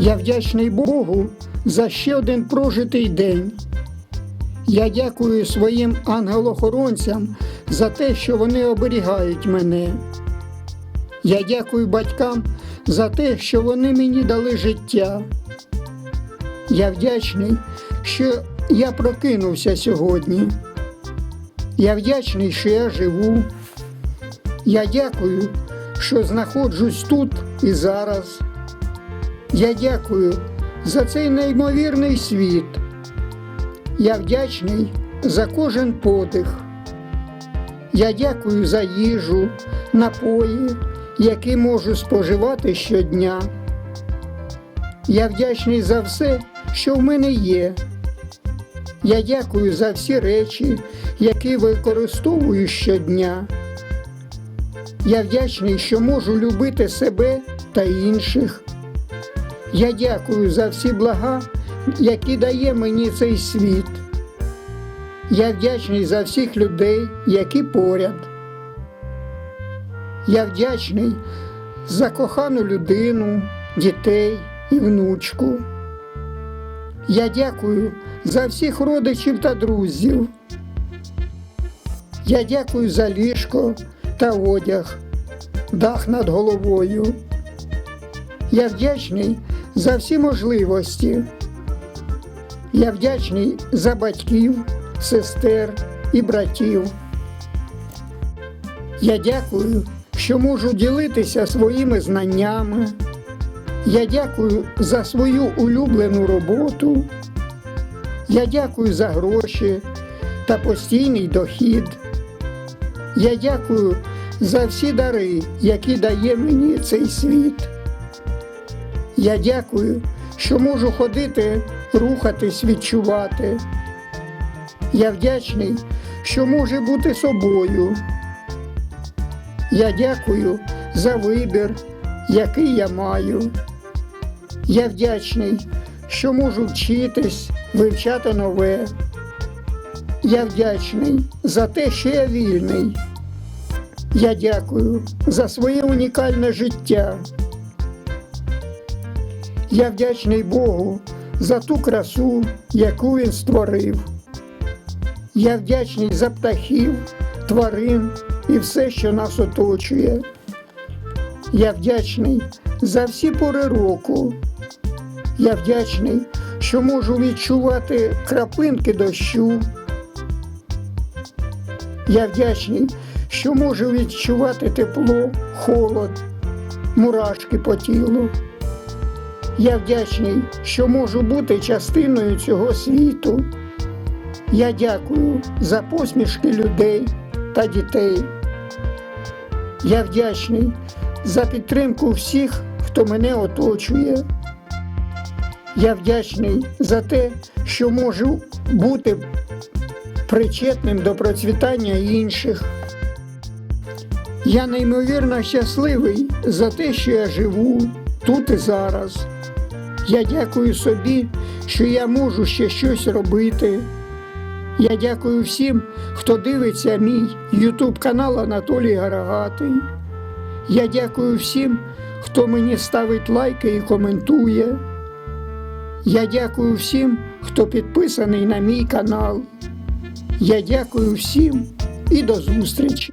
Я вдячний Богу за ще один прожитий день. Я дякую своїм ангелохоронцям за те, що вони оберігають мене. Я дякую батькам за те, що вони мені дали життя. Я вдячний, що я прокинувся сьогодні. Я вдячний, що я живу. Я дякую, що знаходжусь тут і зараз. Я дякую за цей неймовірний світ. Я вдячний за кожен подих. Я дякую за їжу, напої, які можу споживати щодня. Я вдячний за все, що в мене є. Я дякую за всі речі, які використовую щодня. Я вдячний, що можу любити себе та інших. Я дякую за всі блага, які дає мені цей світ. Я вдячний за всіх людей, які поряд. Я вдячний за кохану людину, дітей і внучку. Я дякую за всіх родичів та друзів. Я дякую за ліжко та одяг, дах над головою. Я вдячний за всі можливості. Я вдячний за батьків, сестер і братів. Я дякую, що можу ділитися своїми знаннями. Я дякую за свою улюблену роботу. Я дякую за гроші та постійний дохід. Я дякую за всі дари, які дає мені цей світ. Я дякую, що можу ходити, рухатись, відчувати. Я вдячний, що можу бути собою. Я дякую за вибір, який я маю. Я вдячний, що можу вчитись, вивчати нове. Я вдячний за те, що я вільний. Я дякую за своє унікальне життя. Я вдячний Богу за ту красу, яку Він створив. Я вдячний за птахів, тварин і все, що нас оточує. Я вдячний за всі пори року. Я вдячний, що можу відчувати краплинки дощу. Я вдячний, що можу відчувати тепло, холод, мурашки по тілу. Я вдячний, що можу бути частиною цього світу. Я дякую за посмішки людей та дітей. Я вдячний за підтримку всіх, хто мене оточує. Я вдячний за те, що можу бути причетним до процвітання інших. Я неймовірно щасливий за те, що я живу тут і зараз. Я дякую собі, що я можу ще щось робити. Я дякую всім, хто дивиться мій YouTube канал Анатолій Гарагатий. Я дякую всім, хто мені ставить лайки і коментує. Я дякую всім, хто підписаний на мій канал. Я дякую всім і до зустрічі!